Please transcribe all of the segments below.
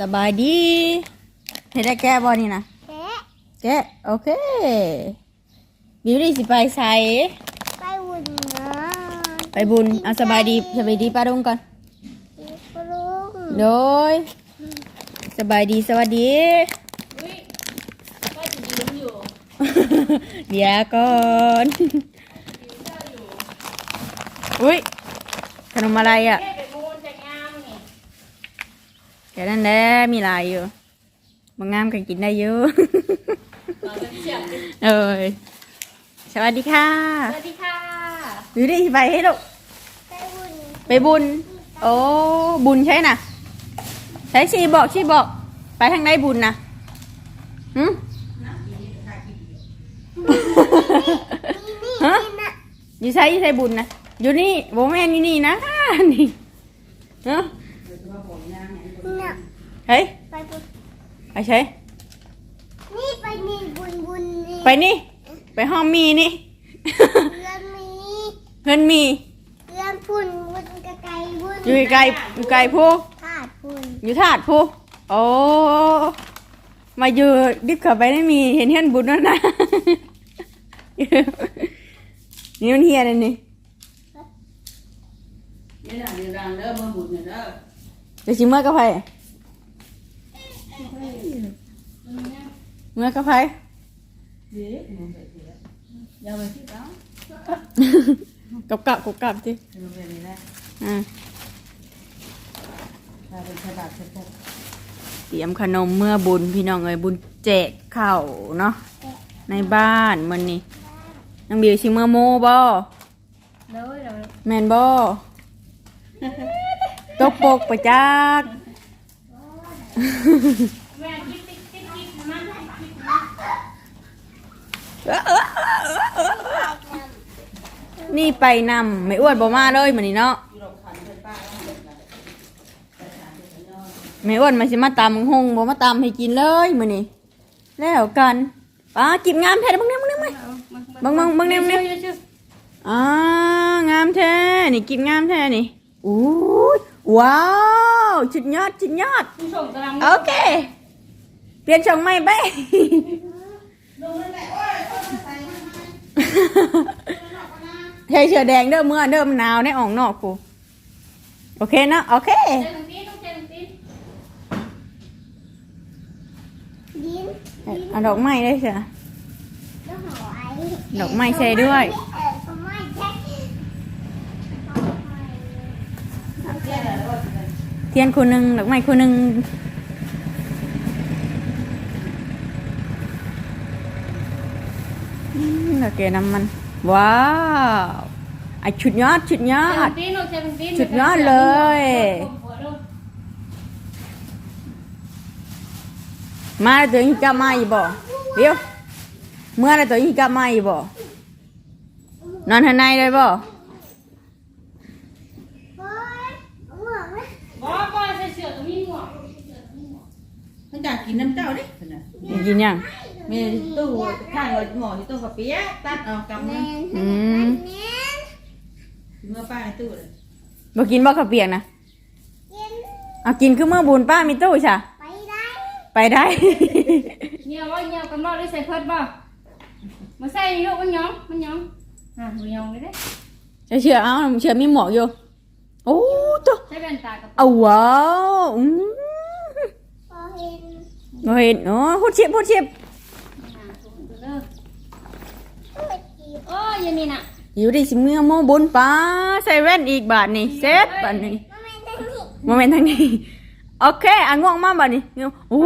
สบายดีเห็นได้แก้บอนี่นะแกะแก้โอเคบิวดี้สิไปใส่ไปวุ่นนะไปบุญเอาสบายดีสบายดีป้าดงก่อนปลุงโดยสบายดีสวัสดีเดี๋ยวก่อนอุ้ยขนมอะไรอะ แค่นั้นแหละมีหลายอยู่บางงามกันกินได้เยอะ เอ้ยสวัสดีค่ะ สวัสดีค่ะอยู่ดิไปให้ลูกไปวุ่นไปบุญ โอ้บุญใช่น่ะใช้ชีบอกชีบอก ไปทางไหนบุญนะหืมฮะนี่นะอยู่ใช้อยู่ใช้บุญนะอยู่นี่โบแม่นอยู่นี่นะนี่เนาะน่ะ เฮ้ยไปบุญไปใช้นี่ไปนี่บุญบุญนี่ไปนี่ ไปห้องมีนี่ เรือนมีเงินมี เรือนพุ่นบุญกะไกลบุญอยู่ไกลอยู่ไกลผู้ธาตุพุ่นอยู่ถาดผู้โอ้มาอยู่ดิบเข้าไปไม่มีเห็นเห็นบุญแล้วนะ นี่มันเฮียเลยนี่นี่แหละเรื่องดังเด้อมาบุญเนี่ยเด้อจะชิมเมื่อกับไผ เมื่อกับไผเดี๋ยวมันไปเดี๋ยวอย่าไปที่แล้วกับกับกับกับสิมันเป็นนี่แหละอ่าถ้าเป็นฉบับฉบับเตรียมขนมเมื่อบุญพี่น้องเอ้ยบุญแจกเข้าเนาะในบ้านมันนี่น้องบิวชิมเมื่อโมบอแมนบ่ตกปกประจักแม่คิดติ๊กติ๊กติ๊กมัน นี่ไปนำไม่อ้วนบ่มาเลยมันนี่เนาะไม่อ้วนมาสิมาตำบักหงบ่มาตำให้กินเลยมื้อนี้แล้วกันป้ากิบงามแท้เบังเนี่ยบังเนี่ยบังบังบังเนี่ยบังเนี่ยอ่างามแท้นี่กินงามแท้นี่อู้ยว้าวชุดยอดชุดยอดผู้ชมกำลังโอเค เปลี่ยนช่องใหม่ไป ใช้เชือแดงเด้อเมื่อเด้อมันหนาวในอ่องนอกกูโอเคนะโอเคเจอตรงนี้ต้องเจอตรงนี้ดินเอาดอกไม้ได้เชียก็หอยดอกไม้ใส่ด้วยเออก็ไม่ใช่เทียนคู่หนึ่งดอกไม้คู่หนึ่งอืมโอเคน้ำมัน ว้าวไอชุดยอดชุดยอเจอตรดงนี้ลูกเจอตรงนี้สุดยอดเลย มาแล้วตัวนี้กลับมาอีกบ่เดี๋ยวเมื่อแล้วตัวนี้กลับมาอีกบ่นอนข้างในเลยบ่เฮ้ยเอาหมวกไหมบอสบอสใส่เสื้อตรงนี้หมวกมันอยากกินน้ำเจ้าดิเพิ่นน่ะอยากกินยัง แม่ตู้ข้างรถหมอที่ตู้กระเปียะตัดเอากำแมนึงนอืมแมนเมื่อป้าในตู้เลยบ่กินบ่ข้าวเปียกนะกินเอากินคือเมื่อบุญป้ามีตู้ใช่ไปได้ไปได้เงียวว่าเงียวกันบ่ได้ใส่เพิ่นบ่มาใส่นี่ลูกมันหยองมันหยองอะมันหยองเลยเด้จะเชื่อเอาเชื่อมีหมวกอยู่โอ้ตัวใส่แว่นตากับเอาว้าวอืมพอเห็นบ่เห็นเนาะพูดชิบพูดชิบ อ่าถูกเด้อ เปิดกีบ โอ้ยอยังนี่น่ะอยู่ดิสิเมื่อโมบุญป้าใส่แว่นอีกบาทนี่เซ็ตบาทนี่มาแม่นได้นี่โมเมนต์ทางนี้โอเคอะง่วงมากบ่นี้ง่วงโอ้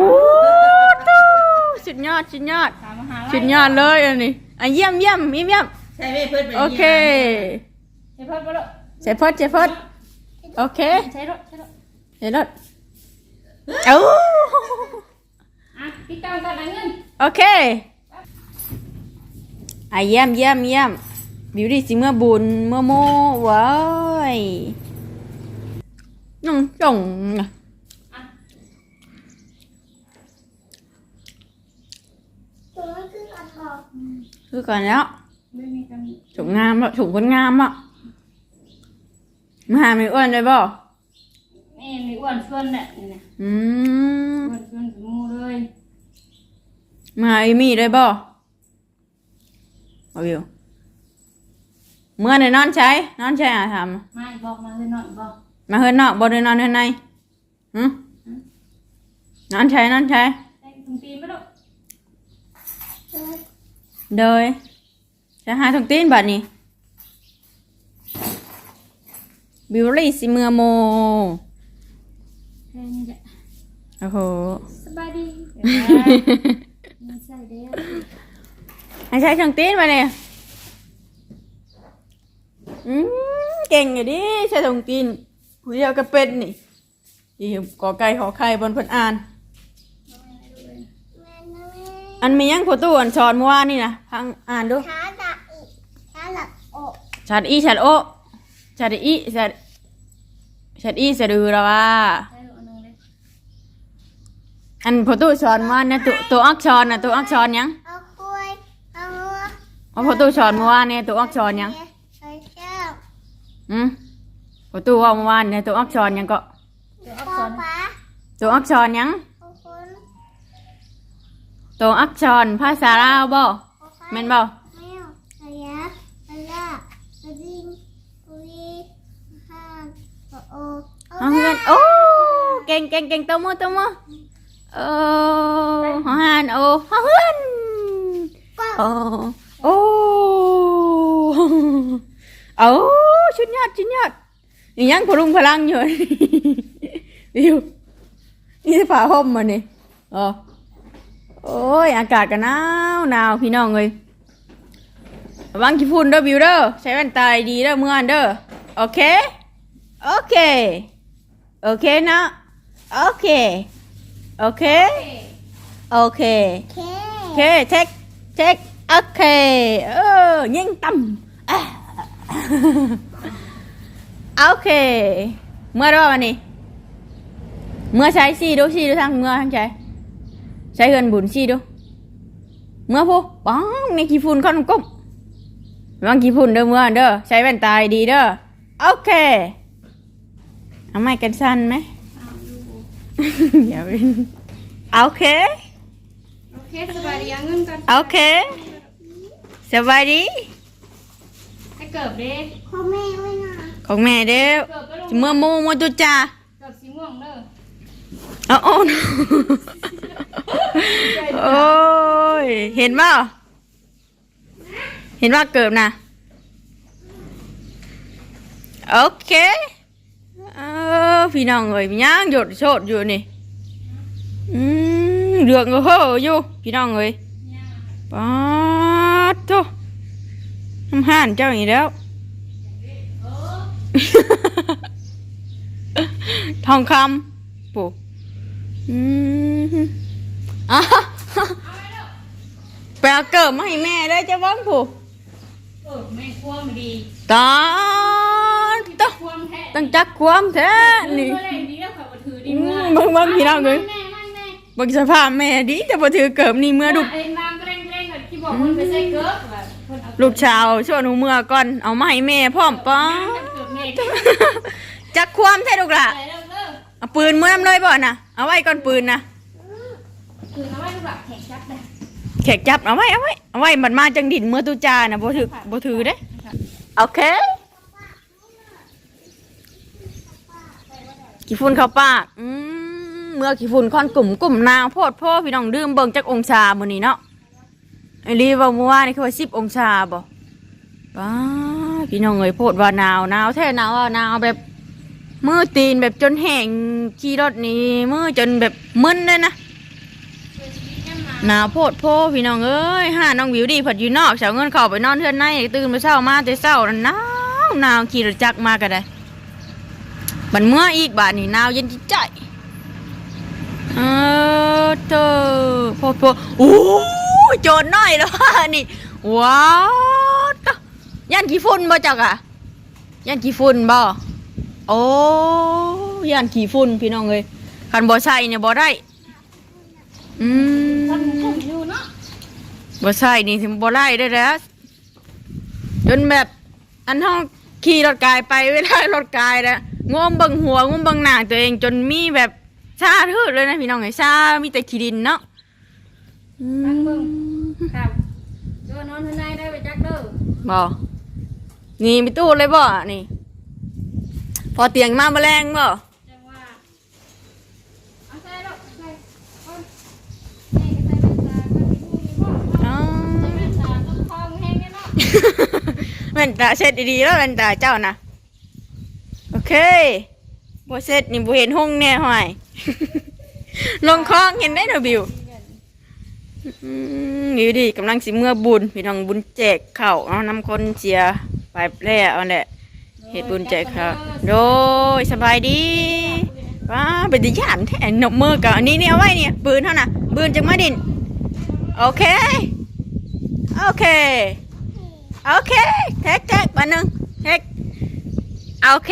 ตู้สุดยอดสุดยอดตามมหาลัยสุดยอดเลยอันนี้อะเยี่ยมเยี่ยมเยี่ยมเยี่ยมใช่ไหมเพิ่นไปโอเคใส่เพิ่นบ่ลูกเสร็จพอดเสร็จพอดโอเคใส่รถใส่รถเห็นรถเอ้าอะพี่ตามกันนะเงินโอเค อะเยี่ยมเยี่ยมเยี่ยมบิวตี้สิเมื่อบุญเมื่อโมว้ายน้องจงอะตัวมันคืออันบอกคือก่อนแล้วไม่มีกันถุงงามแล้วถุงคนงามอะมาหาไม่อ้วนเลยบ่แม่มีอ้วนส่วนแหละนี่นะอืมมาหาเอมี่ได้บ่ เอาอยู่เมื่อไหนนอนใช้นอนใช้อาทำมาอีกบอกมาเลยหน่อยบอกมาเฮือนนอกบ่ได้นอนเฮือนในหึนอนใช้นอนใช้ได้ตรงตีนไหมลูกโดยจะหาทงตีนบัดนี้บิวลี่สิเมือโมแค่นี้แหละโอ้โห สบายดีไม่ใส่เด้อ ให้ใช้ทงตีนมาเนี่ยอืมเก่งอยู่ดิใช้ทงตีนผู้เดียวก็เป็นนี่อีกอไก่ขอไข่บนพิ่นอ่าน อันมียังผู้ตู้อันสอนเมื่อวานนี่นะพังอ่านดูช้าดักอีช้าหลับโอชัดอีชัดโอชัดอีชัดชัดอีสะดือแล้วว่าอันหนึงเลยอันผู้ตู้อนเมื่อวานเนี่ยตัวตัวอักษรน่ะตัวอักษรหยัง เอาคุยเอาหัว เอาผู้ตู้สอนเมื่อวานเนี่ยตัวอักษรหยังเอาเชือกอืมผู้ตู้ว่าเมื่อวานเนี่ยตัวอักษรหยังก็เดี๋ยวอักปษอรฟ้าตัวอักษรหยังเอาคนตัวอักษรภาษาลาวบ่เอาฟ้าแม่นบ่แมวระยะระยะระดิงอุยห้างโอโอเอาเฮือนโอ้เก่งเก่งเก่งตัวมือตัวมือเออหอหานโอ้หอเฮือนก็โอ้ โอ้โอ้ชุดยอดชุดยอดนี่ยังพลุงพลังอยู่วิวนี่ฝาห่มมานี่อ๋อโอ้ยอากาศก็หนาวหนาวพี่น้องเลยระวังขี้ฝุ่นเด้อวิวเด้อใช้แว่นตาดีเด้อเมื่อนเด้อโอเคโอเคโอเคนะโอเคโอเคโอเคเคโอเคเช็คเช็คโอเคเออยิงต่ำอะ โอเค เมื่อรอบวันนี้ เมื่อใช้ซีดูซีดูทางเมื่อทางใจใช้เงินบุญซีดู เมื่อพูปังในกี่ฝุ่นก้อนกุ้มระวังกี่ฝุ่นเด้อเมื่อเด้อใช้แว่นตาดีเด้อโอเคเอาไม้กันสั้นไหมเอาดูอย่าไปโอเคโอเคสบายดีเอาเงินกันโอเคสบายดีให้ เกิบเด้พ่อแม่ไว้นะของแม่เด้อเกิบไปลูกเมื่อมูมูตุจ่าเกิบสีม่วงเด้อเอาโอ้ no โอ้ยเห็นป่าเห็นว่าเกิดนะโอเคเออพี่น้องเอ้ยย่างหยดโชดอยู่นี่อืมเดืองก็เฮ้ออยู่พี่น้องเอ้ยป๊าดโต น้ำห่านเจ้าอีกแล้ว ทองคำปู่อืมอะไปเอาเกิดมาให้แม่ได้จะบ้างปู่เออแม่ควมดีตอนต้องควมแท้ต้องจักความแท้นี่นี่เมื่อไรดีแล้วข่อยบ่ถือดีอืเมื่อมเบิ่งเบิ่งพี่น้องเลยแม่แม่แม่เบังสภาพแม่ดีแต่พอถือเกิบนี่เมื่อลูกเอ็นน้ำก็เร่งเร่งๆที่บอกคนไปใส่เกิบแบบคนเอา ลูกชาวช่วยหนูเมื่อก่อน เอามาให้แม่พร้อมป้าน้ำกันเกิบเมฆจักความแท้ลูกล่ะใส่เร็วเด้อเอาปืนเมื่อนำเลยบ่น่ะ เอาไว้ก่อนปืนนะคือเอาไว้ลูกหลับแข็งจับเลยแขกจับเอาไว้เอาไว้เอาไว้มันมาจังดินเมื่อตุจานะบ่ถือบ่ถือเด้โอเคกี่ฝุ่นเข้าปากอืมเมื่อกี่ฝุ่นค่อนกลุ่มกลุ่มนางโพดพ่อพี่น้องดื่มเบิ่งจักองศามื้อนี้เนาะ ไอ้ลีว่าเมื่อวานนี่คือว่า10องศาบ่ป้าพี่น้องเอ้ยโพดว่าหนาวหนาวแท้หนาวว่าหนาวแบบมือตีนแบบจนแห้งขี่รถนี่มือจนแบบมึนเลยนะหนาวโพดโพพี่น้องเอ้ยห้าน้องวิวดีผัดอยู่นอกเช้าเงินเข้าไปนอนเทือนในตื่นมาเช้ามาแต่เช้าหนาวหนาวขี่รถจักรมาก็ได้บันเมื่ออีกบาทนี่หนาวเย็นจิตใจเออเธอโพดโพโอ้ โจรน้อยแล้วว่านี่ว้าวยันขี้ฝุ่นบ่จักอะยันขี้ฝุ่นบ่โอ้ยันขี้ฝุ่นพี่น้องเอ้ยคันบ่ใช่เนี่ยบ่ได้อืมทำผมอยู่เนาะบ่ใช่นี่ถึงบ่ไล่ได้แล้วจนแบบอันห้องขี่รถกายไปเวลารถกายนะงมบิ่งหัวงมบิ่งหน้าตัวเองจนมีแบบชาทืดเลยนะพี่น้องไอ้ชามีแต่ขี้ดินเนาะตั้ง บ่นี่ไปตู้เลยบ่นี่ พอเตียงมาแมลงบ่จังว่าเอาใส่ลูกใส่เอาแม่ก็ใส่แว่นตาก็สิพูดนี่บ่อ๋อใส่แว่นตาต้องคองแห้งแน่เนาะแว่นตาเช็ดดีๆแล้วแว่นตาเจ้านะโอเคบ่เช็ดนี่บ่เห็นห้องแน่ห่วยลงคลองเห็นได้เด้อบิว อยู่ดีกำลังสิเมื่อบุญพี่น้องบุญแจกเข้าเนาะนำคนเสียไปแล้วอันแหละเฮ็ดบุญแจกข้าวโดยสบายดีว้าเป็นดิยานแท้นกมือกับอันนี้เนี่ยไว้เนี่ยปืนเท่าน่ะปืนจังมาดินโอเค โอเค โอเคเทคเทคมาหนึ่งเทคโอเค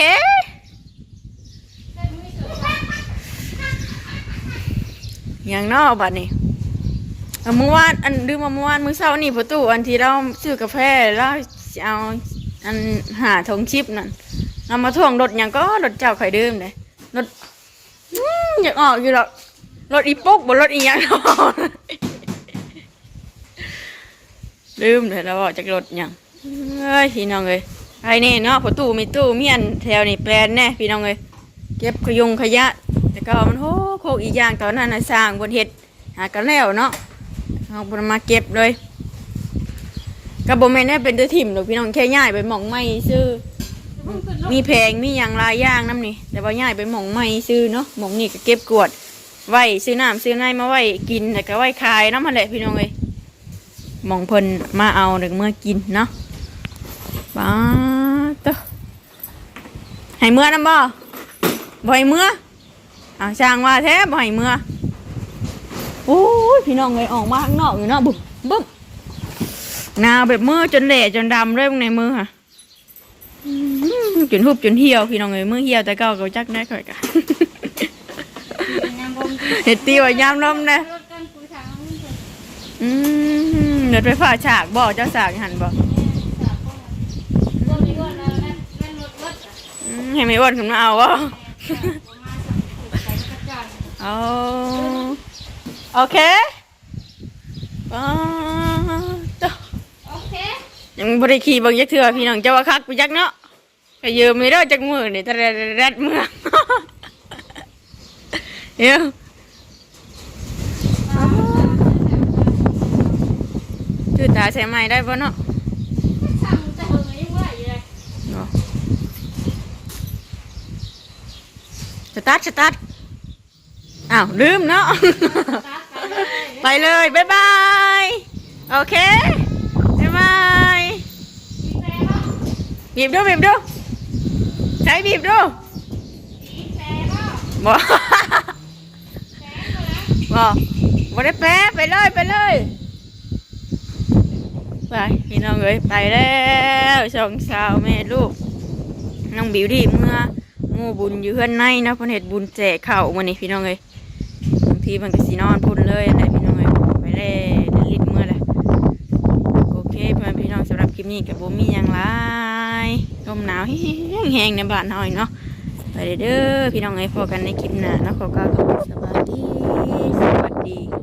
อย่างนอกบัดนี้ อาเมื่อวานอันดืมมาเมื่อวานมื้อเช้านี่ประตูอันที่เราซื้อกาแฟแล้วเอาอันหาทงชิปนั่นเอามาท่วงรถอย่างก็รถเจ้าข่ดื่มเลยรถอยากออกอยู่หรอกรถอีปุ๊กบนรถอีหยังลืมเลยแล้วบอกจากรถหยังเอ้ยพี่น้องเอ้ยไอ้นี่เนาะประตูมีตู้เมียนแถวนี่แปลนแน่พี่น้องเอ้ยเก็บขยงขยะ แต่ก็มันโหโคกอีกอย่างตอนนั้นนะสร้างบนเฮ็ดหากันแล้วเนาะ เอาบนมาเก็บเลยก็บ่แม่นได้เป็นตัวถิ่มหรอกพี่น้องแค่ย้ายไปหม่องใหม่ซื้อ มีแพงมีอย่างลายย่างน้ำนี่ แต่ว่าย้ายไปหม่องใหม่ซื้อเนาะหม่องนี่ก็เก็บกวด ไว้ซื้อน้ำซื้อไงมาไว้กินแต่ก็ไว้ขายน้ำมันแหละพี่น้องเอ้ยหมองเพิ่นมาเอาเด็กเมื่อกินเนาะป้าตะให้เมื่อนํบ่บ่ให้เมื่ออ่าช่างว่าแท้บ่ให้เมื่อ โอ้ยพี่น้องเลยออกมาข้างนอกอยู่เนาะบึ้มบึ้มหนาวแบบมือจนแหล่จนดำเลยในมือค่ะจนหุบจนเหี่ยวพี่น้องเลยมือเหี่ยวแต่ก็ก็จักได้ค่อยกะเห็ดตีไว้ยามลมนะรถกันคุยทางเอาเงินะอืมเดี๋ยวไปฝ่าฉากบ่เจ้าสากหันบ่รถนี่ก่อนแล้วนะเงินรถรถอะอืมให้ไม่อ้วนขึ้นมาเอาวะประมาณสามสิบใส่กระจายเอา โอเคอ๋อต่อโอเคยังบริขี่เบางยักเถื่อพี่น้องเจ้าว่าคักไปยักเนาะก็ยืมไม่ได้จากมือนี่แต่แรดเมืองเดี๋ยวชื่อตาใส่ไม้ได้ปะเนาะสั่งจะเฮงยังว่าอยู่เลยสตาร์ทสตาร์ทอ้าวลืมเนาะตา ไปเลยไปเลยบ๊ายบาย โอเคบ๊ายบายมีแฟนเนาะบีบดูบีบดูใช้บีบดูมีแฟนเนาะบอกแฟนก็แล้วบอกบอได้แปะไปเลยไปเลยไปพี่น้องเอ้ยไปแล้วสองสาวแม่ลูกน้องบิวดี้เมื่อหมู่บุญอยู่เพื่อนในเนาะเพิ่นเฮ็ดบุญแจกข้าวมื้อนี้พี่น้องเอ้ยบางทีมันก็สินอนพุ่นเลยอะไรพี่น้อง เอ้ยไปแล้เดินลิดเมื่อเลยโอเคเพื่อนพี่น้องสำหรับคลิปนี้กับบ่มีหยังไลายลมหนาวแห้งๆในบ้านหน่อยเนาะไปเด้อพี่น้องไอ้พอกันในคลิปหน้าเนาะขอกล่าวคำว่าสวัสดีสวัสดี